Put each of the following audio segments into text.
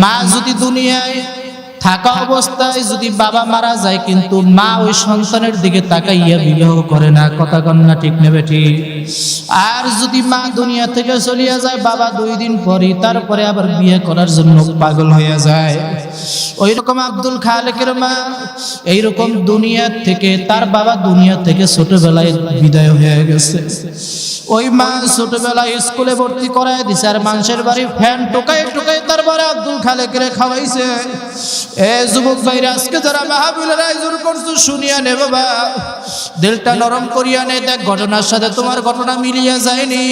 মা যদি দুনিয়ায় থাকা অবস্থায় যদি বাবা মারা যায়, কিন্তু মা ওই সন্তানের দিকে তাকাইয়া বিবাহ করে না, কথা কন্যা ঠিক নেবে ঠিক? আর যদি মা দুনিয়া থেকে চলিয়া যায়, বাবা দুই দিন পরই তারপরে আবার বিয়ে করার জন্য পাগল হয়ে যায়। ওই রকম আব্দুল খালেকের মা এইরকম দুনিয়া থেকে, তার বাবা দুনিয়া থেকে ছোটবেলায় বিদায় হয়ে গেছে। ওই মা ছোটবেলায় স্কুলে ভর্তি করায় দিছে, আর মানুষের বাড়ি ফ্যান টোকায় টোকায় তারপরে আব্দুল খালেকের খাওয়াইছে। এ বাবা নরম করিয়া নে ঘটনার সাথে তোমার ঘটনা মিলিয়ে যায়নি।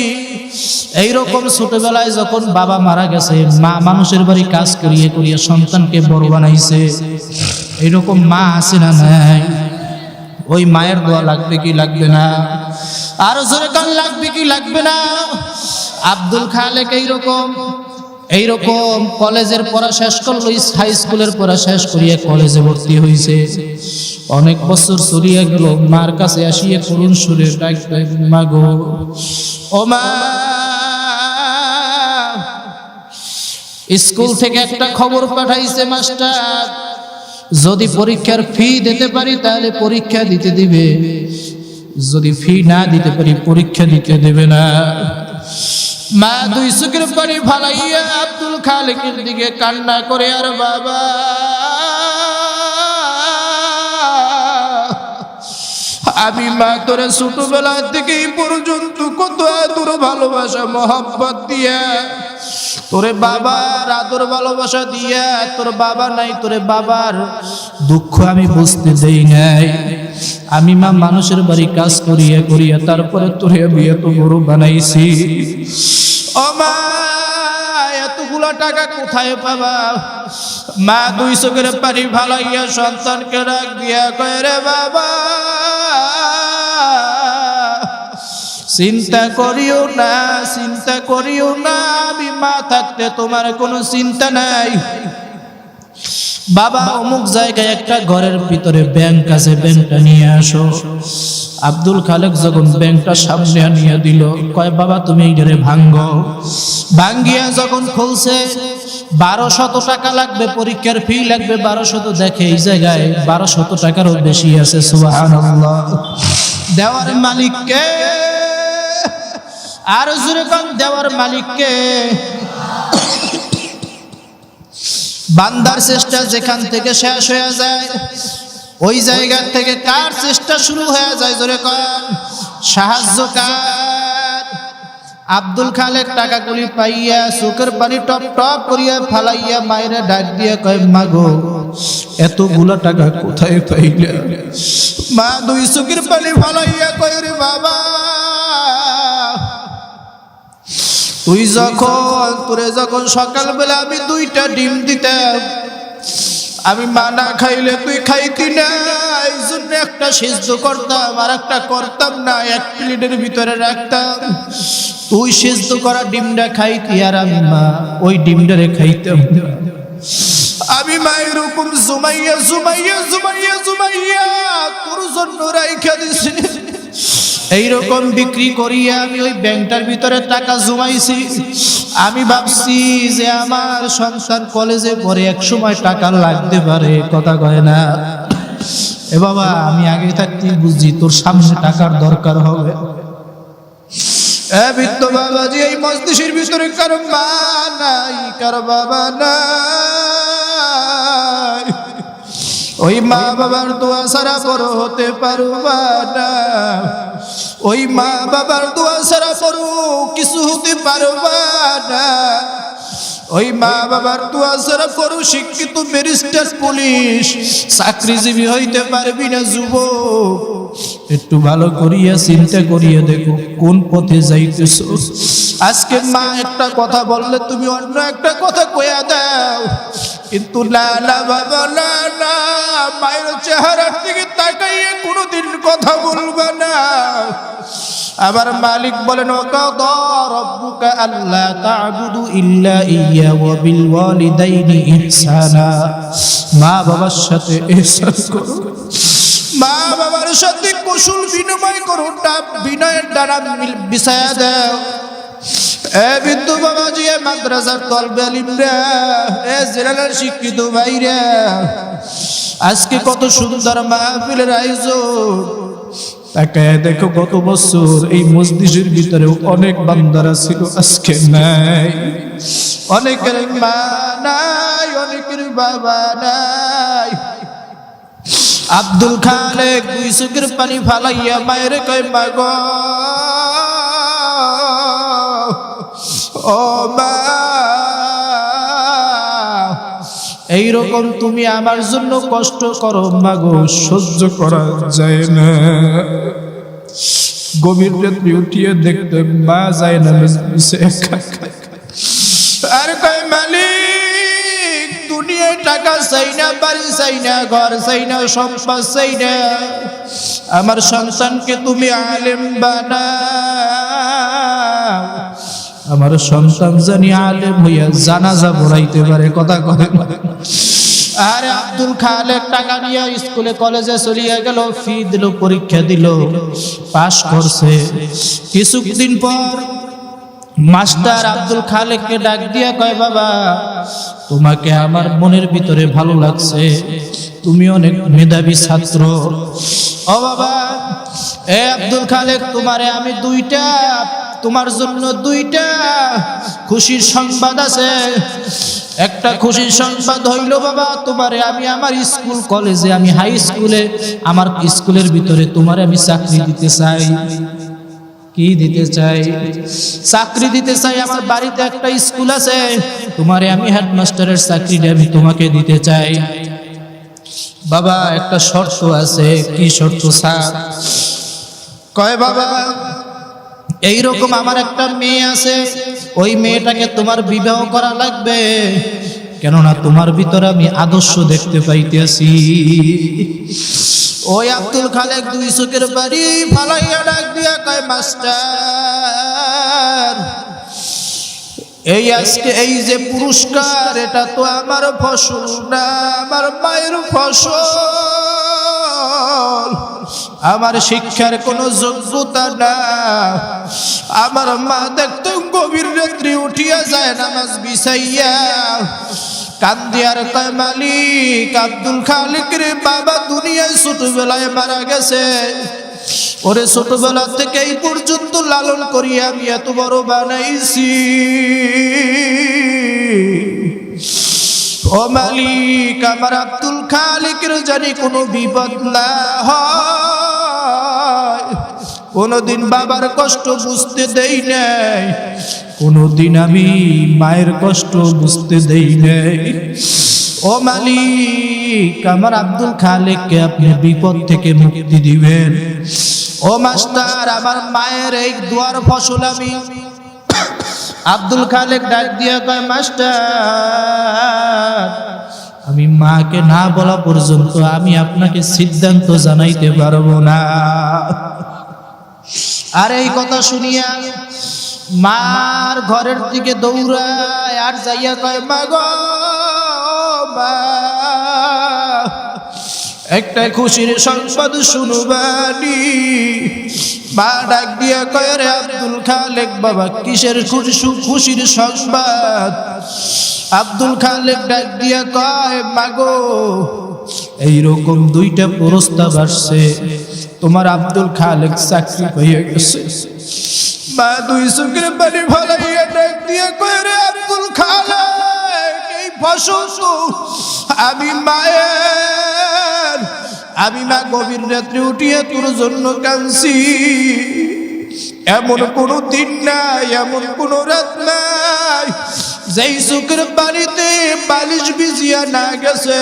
ছোটবেলায় যখন বাবা মারা গেছে, মা মানুষের বাড়ি কাজ করিয়ে করিয়ে সন্তানকে বড় বানাইছে। এইরকম মা আছে না নাই? ওই মায়ের দোয়া লাগবে কি লাগবে না? আরও জোরে কান, লাগবে কি লাগবে না? আব্দুল খালেক এইরকম। এইরকম কলেজের পড়া শেষ করল হাই স্কুলের পড়া শেষ করিয়া কলেজে ভর্তি হয়েছে অনেক বছর চলিয়া গেল মার কাছে আসিয়া করুণ সুরে ডাক মাগো ও মা, স্কুল থেকে একটা খবর পাঠাইছে মাস্টার। যদি পরীক্ষার ফি দিতে পারি, তাহলে পরীক্ষা দিতে দিবে। যদি ফি না দিতে পারি, পরীক্ষা দিতে দেবে না। মা দুই চোখের পানি ফালাইয়া আব্দুল খালেকের দিকে কান্না করে, আর বাবা! আমি মা তোরে ছোটবেলা থেকে পর্যন্ত কত আদর, ভালোবাসা, মহব্বত দিয়া তোরে বাবার আদর, ভালোবাসা দিয়া তোর বাবা নাই, তোরে বাবার দুঃখ আমি বুঝতে দেই নাই। আমি মা মানুষের বাড়ি কাজ করিয়া করিয়া তারপরে তোরে আমি এত বড় বানাইছি। ও মা, এতগুলা টাকা কোথায় পাবা? মা দুই চোখের পানি ভালাইয়া সন্তানকে রাখ দিয়া কয় বাবা, চিন্তা করিও না, চিন্তা করিও না, আমি মা থাকতে তোমার কোনো চিন্তা নাই। বাবা, অমুক জায়গায় একটা ঘরের ভিতরে ব্যাংক আছে ব্যাংকটা নিয়ে আসো। আব্দুল খালেক যখন ব্যাংকটা সামনে নিয়ে দিল, কয়, বাবা, তুমি এইটারে ভাঙ্গ। ভাঙ্গিয়া যখন খুলছে, বারো শত টাকা লাগবে, পরীক্ষার ফি লাগবে, বারো শত দেখে এই জায়গায় বারো শত টাকারও বেশি আছে সুবাহ দেওয়ার মালিককে, আর জোরে দেওয়ার মালিককে বান্দার চেষ্টা যেখান থেকে শেষ হয়ে যায়, ওই জায়গা থেকে কার চেষ্টা শুরু হয়ে যায় জোরে সাহায্য কার? আব্দুল খালেক টাকাগুলি পাইয়া চোখের পানি টপ টপ করিয়া ফালাইয়া মায়েরা ডাক দিয়া কয় মাগো এতগুলো টাকা কোথায় পাইলে? মা দুই চোখের পানি ফালাইয়া কয় রে বাবা তুই যখন, তোরে যখন সকালবেলা আমি দুইটা ডিম দিতাম, আমি মানা খাইলে তুই খাইতি না এই জন্য একটা সিদ্ধ করতাম আর একটা করতাম না, এক প্লেটের ভিতরে রাখতাম তুই সিদ্ধ করা ডিমটা খাইতি আর আমি মা ওই ডিমটারে খাইতাম। আমি মায়ের হুকুম জুমাইয়া জুমাইয়া জুমাইয়া জুমাইয়া তোর জন্য রাইখা দিছি এইরকম বিক্রি করিয়া আমি ওই ব্যাংকটার ভিতরে টাকা জমাইছি। আমি ভাবছি যে আমার সংসার কলেজে পরে এক সময় টাকা লাগতে পারে, কথা কয় না। এ বাবা, আমি আগে থাকতে বুঝছি তোর সামনে টাকার দরকার হবে। এই মস্তিষ্কের ভিতরে কারও মা নাই, কারও বাবা নাই। ওই মা বাবার দোয়া সারা বড় হতে পারবা না। ওই মা বাবার দোয়া সারা বড় কিছু হতে পারবা না। ওই মা বাবার দোয়া সারা করু শিক্ষিত ব্যারিস্টার পুলিশ। চাকরিজীবী হইতে পারবি না যুব একটু ভালো করিয়া চিন্তা করিয়া দেখো, কোন পথে যাইতেছ? আজকে মা একটা কথা বললে তুমি অন্য একটা কথা কয়া দাও। কিন্তু বাবা মায়ের চেহারার দিকে তাকাইয়ে কোনোদিন কথা বলবে না। আবার মালিক বলেন রাব্বুকা আল্লা তা'বুদু ইল্লা মা মা বাবার বিনয়ের দ্বারা বিছায়া দাও মাদ্রাসার তলবে আলিমরা এ জেলার শিক্ষিত ভাইরা আজকে কত সুন্দর মাহফিলের আয়োজন। দেখো গত বছর এই মসজিদের ভিতরে অনেক বান্দারা ছিল আজকে নাই। অনেকের মা নাই অনেকের বাবা নাই। আব্দুল খালেক দুই চোখের পানি ফালাইয়া মায়ের কয় মাগ মা এইরকম তুমি আমার জন্য কষ্ট করো, মাগো, সহ্য করা যায় না। গভীর রাত্রি উঠিয়ে দেখতে মা যায় না। আর কয় মালিক, দুনিয়ায় টাকা চাই না, বাড়ি চাই না, ঘর চাই না, সম্পদ চাই না। আমার সন্তানকে তুমি আলেম বানাও। আমার সন্তান জানি আলেম হইয়া জানাজা পড়াইতে পারে, কথা কয়। আরে আব্দুল খালেক টাকা নিয়ে স্কুলে, কলেজে চলিয়া গেল, ফি দিল, পরীক্ষা দিল, পাশ করছে। কিছুদিন পর মাস্টার আব্দুল খালেককে ডাক দিয়া কয়, বাবা, তোমাকে আমার মনের ভিতরে ভালো লাগছে, তুমি অনেক মেধাবী ছাত্র। ও বাবা, এ আব্দুল খালেক, তোমারে আমি দুইটা তোমার জন্য দুইটা খুশির সংবাদ আছে। একটা খুশির সংবাদ হইল, বাবা, তোমারে আমি আমার স্কুল, কলেজে আমি হাই স্কুলে, আমার স্কুলের ভিতরে তোমারে আমি চাকরি দিতে চাই। কি দিতে চাই? চাকরি দিতে চাই, আমার বাড়িতে একটা স্কুল আছে, তোমারে আমি হেডমাস্টারের চাকরিটা আমি তোমাকে দিতে চাই। বাবা, একটা শর্ত আছে, কি শর্ত, স্যার? কয় বাবা? এইরকম আমার একটা মেয়ে আছে, ওই মেয়েটাকে তোমার বিবাহ করা লাগবে। কেননা তোমার ভিতরে আমি আদর্শ দেখতে পাইতেছি। ওই আব্দুল খালেক দুই চোখের বাড়ি ফালাইয়া ডাক দিয়া কয়, মাস্টার, এই আজকে এই যে পুরস্কার, এটা তো আমার ফসল না, আমার মায়ের ফসল। আমার শিক্ষার কোনো যোগ্যতা না আমার মা দেখতো গভীর রাত্রি উঠিয়া যায় নামাজ বিছাইয়া। কান্দিয়ার কয়, মালিক, আব্দুল খালিক রে বাবা দুনিয়ায় ছোটবেলায় মারা গেছে। ওরে ছোটবেলা থেকে এই পর্যন্ত লালন করিয়া আমি এত বড় বানাইছি। ও মালিক, আমার আব্দুল খালিকের জানি কোনো বিপদ না হয়। কোনোদিন বাবার কষ্ট বুঝতে দেই নাই। কোনোদিন আমি মায়ের কষ্ট বুঝতে দেই নাই। ও মালিক, আমার আব্দুল খালেককে আপনি বিপদ থেকে মুক্তি দিবেন। ও মাস্টার, আমার মায়ের এই দুয়ার ফসল আমি আব্দুল খালেক ডাক দিয়া কয়, মাস্টার, আমি মাকে না বলা পর্যন্ত আমি আপনাকে সিদ্ধান্ত জানাইতে পারব না। আর এই কথা শুনিয়া মার ঘরের দিকে দৌড়ায় আর যাইয়া কয়, মা গো একটা খুশির সংবাদ শুনবানি। মা ডাক দিয়া কয়, রে আব্দুল খালেক, বাবা, কিসের খুশি খুশির সংবাদ? আব্দুল খালেক ডাক দিয়া কয় মাগো এইরকম দুইটা প্রস্তাব আসছে। তোমার আব্দুল খালেক চাকরি হয়ে গেছে। মা দুই চোখের পানি ফলাইয়া ডাক দিয়া কয় আব্দুল খালেক, এই ফসল আমি মায়ের। আমি মা গভীর রাত্রে উঠিয়ে তোর জন্য কাঁদছি। এমন কোনো দিন নাই, এমন কোনো রাত নাই। যেই চোখের বাড়িতে বালিশ ভিজিয়া না গেছে।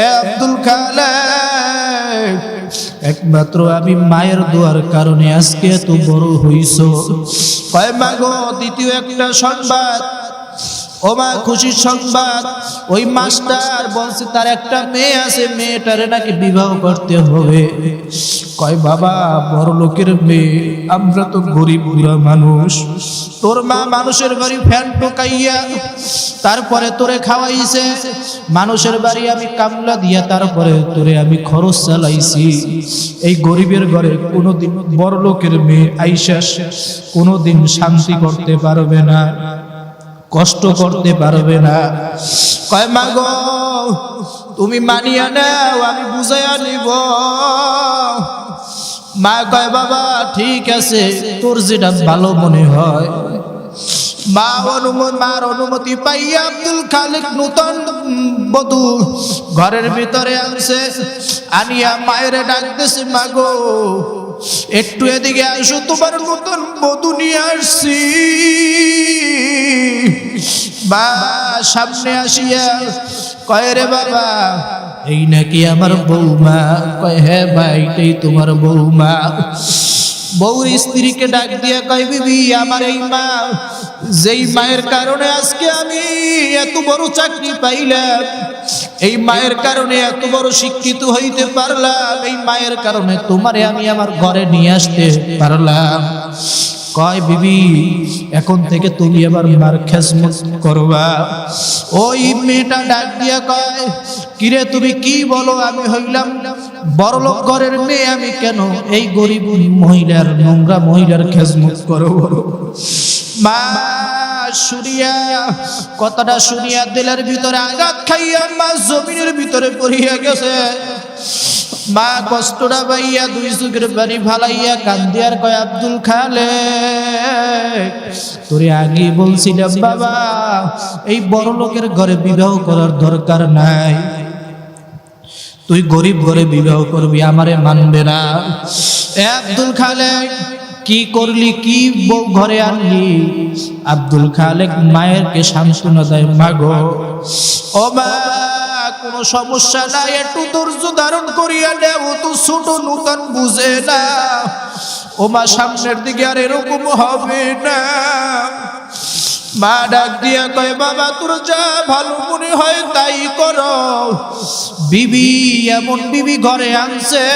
এ আব্দুল খালেক একমাত্র আমি মায়ের দোয়ার কারণে আজকে এত বড় হইছ। কয় মাগো দ্বিতীয় একটা সংবাদ। ও খুশি সংবাদ। ওই মাস্টার বলছে, তার একটা মেয়ে আছে, মেয়েটারে নাকি বিবাহ করতে হবে। কয়, বাবা, বড় লোকের মেয়ে, আমরা তো গরিব, বুড়া মানুষ। তোর মা মানুষের বাড়ি ফ্যান টোকাইয়া তারপরে তোরে খাওয়াইছে। মানুষের বাড়ি আমি কামলা দিয়া তারপরে তোরে আমি খরচ চালাইছি। এই গরিবের ঘরে কোনোদিন বড় লোকের মেয়ে আইসা কোনোদিন শান্তি করতে পারবে না। কষ্ট করতে পারবে না। কয়, মা গো, তুমি মানিয়া নাও, আমি বুঝাইয়া নিব। মা কয়, বাবা, ঠিক আছে, তোর যেটা ভালো মনে হয়। মা অনুমতি, মার অনুমতি পাইয়া আব্দুল খালিক নূতন বধু ঘরের ভিতরে আনছে। আনিয়া মায়ের ডাকতেছে মা একটু এদিকে আসো, তোমার নতুন বধু নিয়ে আসছি বা, সামনে আসিয়া কয় রে বাবা, এই নাকি আমার বৌমা? কয় হ্যাঁ ভাই এটাই তোমার বৌমা। বউর স্ত্রীকে ডাক দিয়া কয়, বিবি, আমার এই মা, যেই মায়ের কারণে আজকে আমি এত বড় চাকরি পাইলাম এই মায়ের কারণে এত বড় শিক্ষিত হইতে পারলাম। এই মায়ের কারণে তোমারে আমি আমার ঘরে নিয়ে আসতে পারলাম। কয়, বিবি, এখন থেকে তুমি আবার মার খেসমত করবা। ওই মেয়েটা ডাক দিয়া কয়, কিরে তুমি কি বলো? আমি হইলাম বড়লোক ঘরের মেয়ে। আমি কেন এই গরিব মহিলার, নোংরা মহিলার খেসমত করব? মা কথাটা শুনিয়া দিলের ভিতরে আঘাত খাইয়া মা জমিনের ভিতরে পড়িয়া গেছে। মা কষ্টটা পাইয়া দুই বাড়ি ফালাইয়া কান্দিয়ার কয়, আব্দুল খালে তোরে আগে বলছিলাম বাবা, এই বড় লোকের ঘরে বিবাহ করার দরকার নাই। তুই গরিব ঘরে বিবাহ করবি, আমারে মানবে না। আব্দুল খালেক কি করলি, কি ঘরে আনলি? আব্দুল খালেক মায়েরকে সান্ত্বনা দেয়, মাগো, ও মা, কোনো সমস্যা নাই, একটু ধৈর্য ধারণ করিয়া নেও, তো ছোট নূতন বুঝে না ও মা, সামনের দিকে আর এরকম হবে না। মা ডাক দিয়া কয়, বাবা, তোর যা ভালো মনে হয় তাই করো। বিবি এমন বিবি ঘরে আনছে,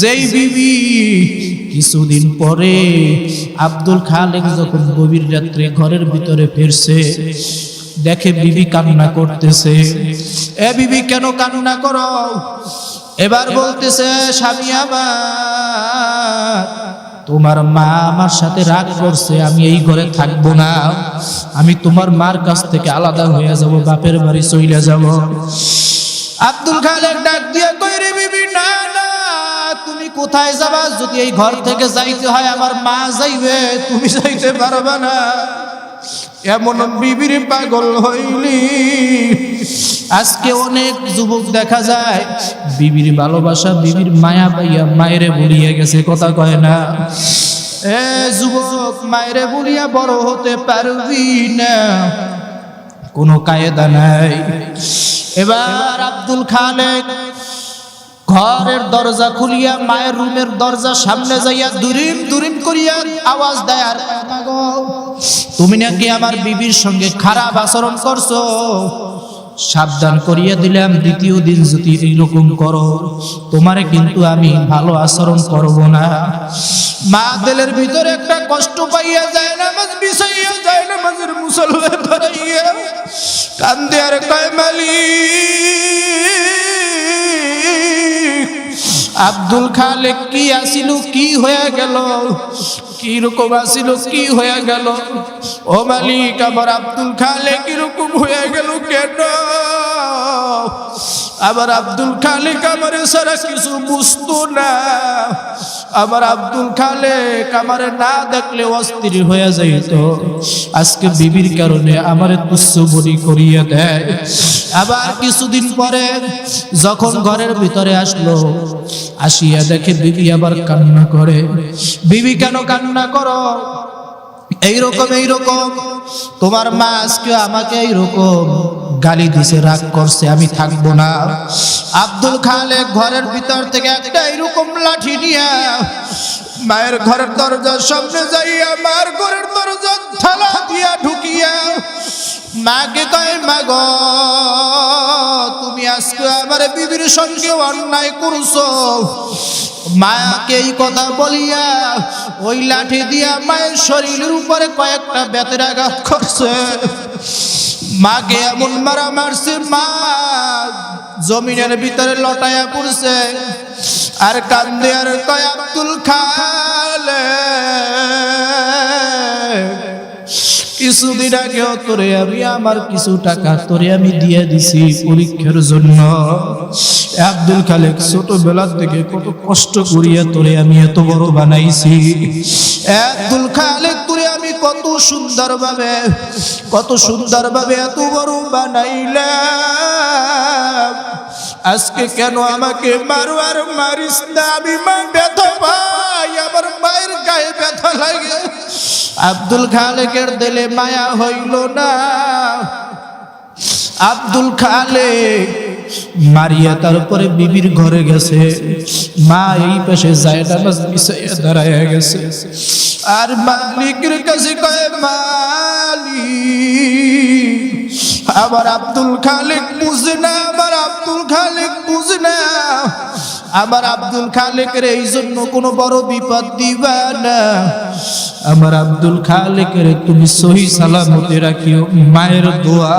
যেই বিবি কিছুদিন পরে আব্দুল খালেক যখন গভীর রাত্রে ঘরের ভিতরে ফিরছে, দেখে বিবি কান্না করতেছে। এ বিবি, কেন কান্না করো? এবার বলতেছে, স্বামী আমার তোমার মা আমার সাথে রাগ করছে, আমি এই ঘরে থাকব না। আমি তোমার মার কাছ থেকে আলাদা হয়ে যাব, বাপের বাড়ি চইলে যাব। আব্দুল খালেক ডাক দিয়ে কইরে বিবি, না না, তুমি কোথায় যাবা? যদি এই ঘর থেকে যাইতে হয়, আমার মা যাইবে, তুমি যাইতে পারবা না। এমন বিবির পাগল হইলি। আজকে অনেক যুবক দেখা যায়, বিবির ভালোবাসা, বিবির মায়া পাইয়া মায়েরে বলিয়ে গেছে, কথা কয় না। এ যুবক, মায়েরে বলিয়া বড় হতে পারবি না। কোনো কায়দা নাই। এবার আব্দুল খালেক ঘরের দরজা খুলিয়া মায়ের রুমের দরজা সামনে যাইয়া দুরিম দুরিম করিয়া আওয়াজ দেয় আর গো, তুমি নাকি আমার বিবির সঙ্গে খারাপ আচরণ করছ? সাবধান করিয়া দিলাম দ্বিতীয় দিন যদি এইরকম করো তোমারে কিন্তু আমি ভালো আচরণ করব না। মা দিলের ভিতরে একটা কষ্ট পাইয়া যায় না মাঝ বিষাইয়া যায় না মাঝের মুসলমান ধরাইয়া কান্দে আর কয় মালিক আব্দুল খালেক কি আসিল, কি হয়ে গেল? কি রকম আসিল, কি হয়ে গেল? ও মালিক, আমার আব্দুল খালেক কীরকম হয়ে গেল কেন? আবার আব্দুল খালেক আমার সারা কিছু বুঝতো না। আমার আব্দুল খালেক আমার না দেখলে অস্থির হয়ে যাইত। আজকে বিবির কারণে আমার তুচ্ছ বলি করিয়ে দেয়। আবার কিছুদিন পরে যখন ঘরের ভিতরে আসলো, আসিয়া দেখে বিবি আবার কান্না করে। বিবি, কেন কান্না করো? এইরকম এইরকম। তোমার মা আজকে আমাকে এইরকম গালি দিছে, রাগ করছে, আমি থাকব না। আব্দুল খালেক ঘরের ভিতর থেকে একটা এরকম লাঠি নিয়ে মায়ের ঘরের দরজার সামনে যাইয়া মার ঘরের দরজা থালা দিয়া ঢুকিয়া, মাকে কয় মা গো তুমি আজকে আমার বিবির সঙ্গে অন্যায় করছ। মাকে এই কথা বলিয়া ওই লাঠি দিয়া মায়ের শরীরের উপরে কয়েকটা বেতের আঘাত করছে। মাকে এমন মারা মারছে, মা জমিনের ভিতরে লটায়া পড়ছে, আর কান্দে আর কয়, আব্দুল খালে কিছুদিন আগেও তোরে আমি, আমার কিছু টাকা তোরে আমি দিয়ে দিছি পরীক্ষার জন্য। আব্দুল খালেক, ছোটবেলার থেকে কত কষ্ট করিয়া তোরে আমি এত বড় বানাইছি। আব্দুল খালেক সুন্দর ভাবে কত সুন্দর ভাবে এত বড় বানাইলাম। আজকে কেন আমাকে মারো আর মারিস না? আমি মা ব্যথা পাই, আমার মায়ের গায়ে ব্যথা লাগে। আব্দুল খালেকের দিলে মায়া হইল না। আব্দুল খালে মারিয়া তারপরে বিবির ঘরে গেছে। মা এই পাশে যায় নামাজ বিছাইয়া দাঁড়ায় গেছে। আর মালিকের কাছে কয়, মালিক আবার আব্দুল খালেক বুঝে না আবার আব্দুল খালেক বুঝে না। আমার আব্দুল খালেকের এই জন্য কোনো বড় বিপদ দিবা না। আমার আব্দুল খালেকের তুমি সহি সালামতে রাখিও, মায়ের দোয়া।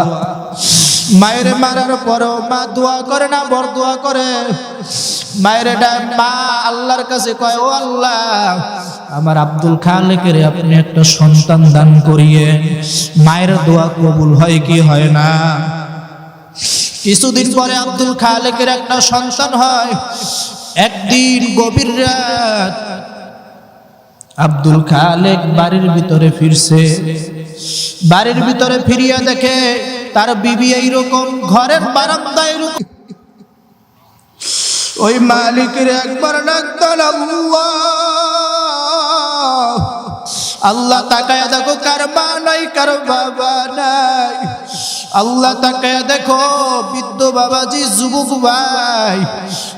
মায়ের মারার পরও মা দোয়া করে না বড় দোয়া করে। মায়ের মা, আল্লাহর কাছে কয়, ও আল্লাহ, আমার আব্দুল খালেকের আপনি একটা সন্তান দান করিয়ে মায়ের দোয়া কবুল হয় কি হয় না? কিছুদিন পরে আব্দুল খালেকের একটা সন্তান হয়। একদিন গভীর রাত আব্দুল খালেক বাড়ির ভিতরে ফিরছে। বাড়ির ভিতরে ফিরিয়া দেখে তার বিবি এইরকম, ঘরের বারান্দায় এরকম। ওই মালিকের একবার আল্লাহ। তাকায় দেখো, কার মা নাই, কার বাবা নাই। আল্লাহ তাকায় দেখো, বৃদ্ধ বাবাজি, যুবক ভাই।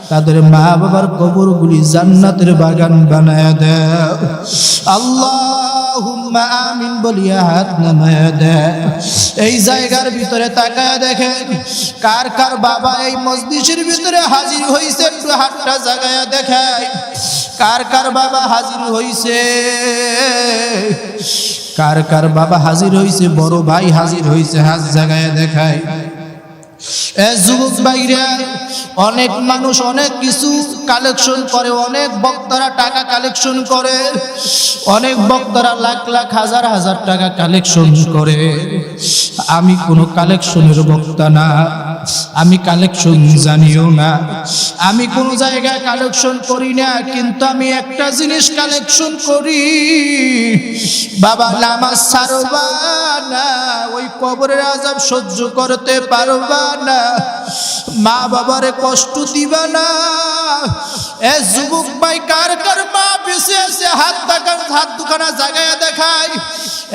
তাদের মা বাবার কবরগুলি জান্নাতের বাগান বানায় দেয়। আল্লাহ। আমিন বলিয়া হাত নামায় দেয়। এই জায়গার ভিতরে তাকায় দেখে কার কার বাবা এই মসজিদের ভিতরে হাজির হইছে একটু হাতটা জাগায় দেখায়। কার কার বাবা হাজির হইছে? কার কার বাবা হাজির হইছে? বড় ভাই হাজির হইছে, হাত জাগায় দেখায়। যুবক ভাইরা, অনেক মানুষ অনেক কিছু কালেকশন করে, অনেক বক্তারা টাকা কালেকশন করে, অনেক বক্তারা লাখ লাখ, হাজার হাজার টাকা কালেকশন করে। আমি কোনো কালেকশনের বক্তা না। আমি কালেকশন জানিও না। আমি কোন জায়গায় কালেকশন করি না, কিন্তু আমি একটা জিনিস কালেকশন করি। বাবা, নামাজ ছাড়বা না, ওই কবরের আজাব সহ্য করতে পারবা না। মা বাবারে কষ্ট দিবা না। এ যুবক ভাই, কার কার মা বেঁচে আছে? হাত দেখান হাত দুখানা জায়গায় দেখায়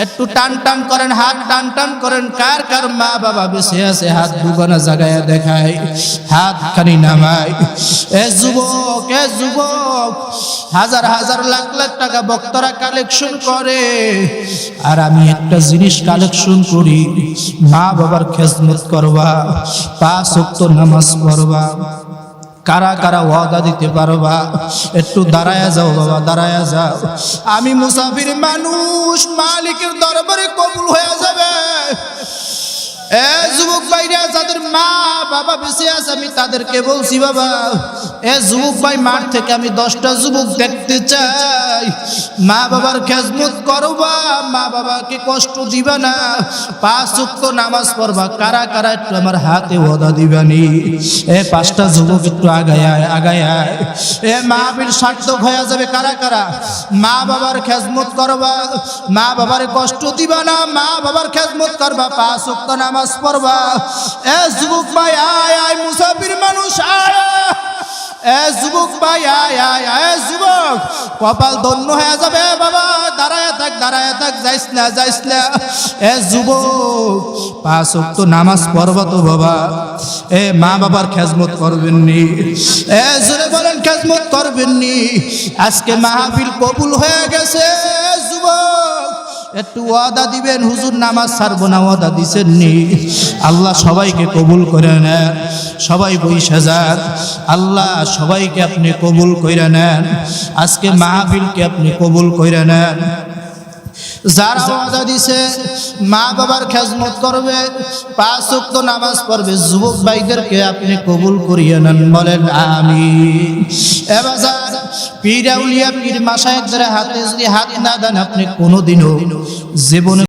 একটু টান টান করেন, হাত টান টান করেন, কার কার মা বাবা বেঁচে আছে? হাত দুখানা জায়গায় দেখায় হাত খানি নামায় এ যুবক এ যুবক, হাজার হাজার লাখ লাখ টাকা বক্তারা কালেকশন করে। আর আমি একটা জিনিস কালেকশন করি, মা বাবার খেজমত করবা, পাঁচ ওয়াক্ত নামাজ পড়বা, কারা কারা ওয়াদা দিতে পারবা? একটু দাঁড়ায়া যাও বাবা, দাঁড়ায়া যাও। আমি মুসাফির মানুষ, মালিকের দরবারে কবুল হয়ে যাবে। এ যুবক মা বাবা আমি এ ভাই থেকে আমি দশটা দেখতে চাই। মা বাবার খেজমত মা কষ্ট না। নামাজ পড়বা, কারা কারা একটু আমার হাতে ওদা দিবানি এ পাঁচটা যুবক একটু আগায় আগায়। এ মাহবিল সার্থক হয়ে যাবে কারা কারা? মা বাবার খেজমত করবা, মা বাবার কষ্ট দিবা না, মা বাবার খেজমত করবা, পাঁচ নামাজ পড়বা। এ যুবক ভাই, আয় আয়, মুসাফির মানুষ, আয়। এ যুবক ভাই, আয় আয় আয়, যুবক। কপাল ধন্য হয়ে যাবে, বাবা। দাঁড়ায় থাক দাঁড়ায় থাক, যাইস না যাইস না। এ যুবক, পাঁচ ওয়াক্ত নামাজ পড়বা তো, বাবা। এ মা বাবার খেজমত করবেন নি। এ জোরে বলেন, খেজমত করবেন নি। আজকে মাহফিল কবুল হয়ে গেছে। একটু ওয়াদা দিবেন, হুজুর নামাজ ছাড়বো না, ওয়াদা দিছেন নি আল্লাহ সবাইকে কবুল করে নেন, সবাই বৈশা যান আল্লাহ সবাইকে আপনি কবুল করে নেন, আজকে মাহফিলকে আপনি কবুল করে নেন। যারা ওয়াদা দিছে, মা বাবার খেজমত করবে, পাঁচ উক্ত নামাজ পড়বে, যুবক ভাইদেরকে আপনি কবুল করিয়ে নেন, বলেন আমি এবার পীর আউলিয়া পীর মাসায়কদের হাতে যদি হাত না দেন, আপনি কোনোদিনও জীবনে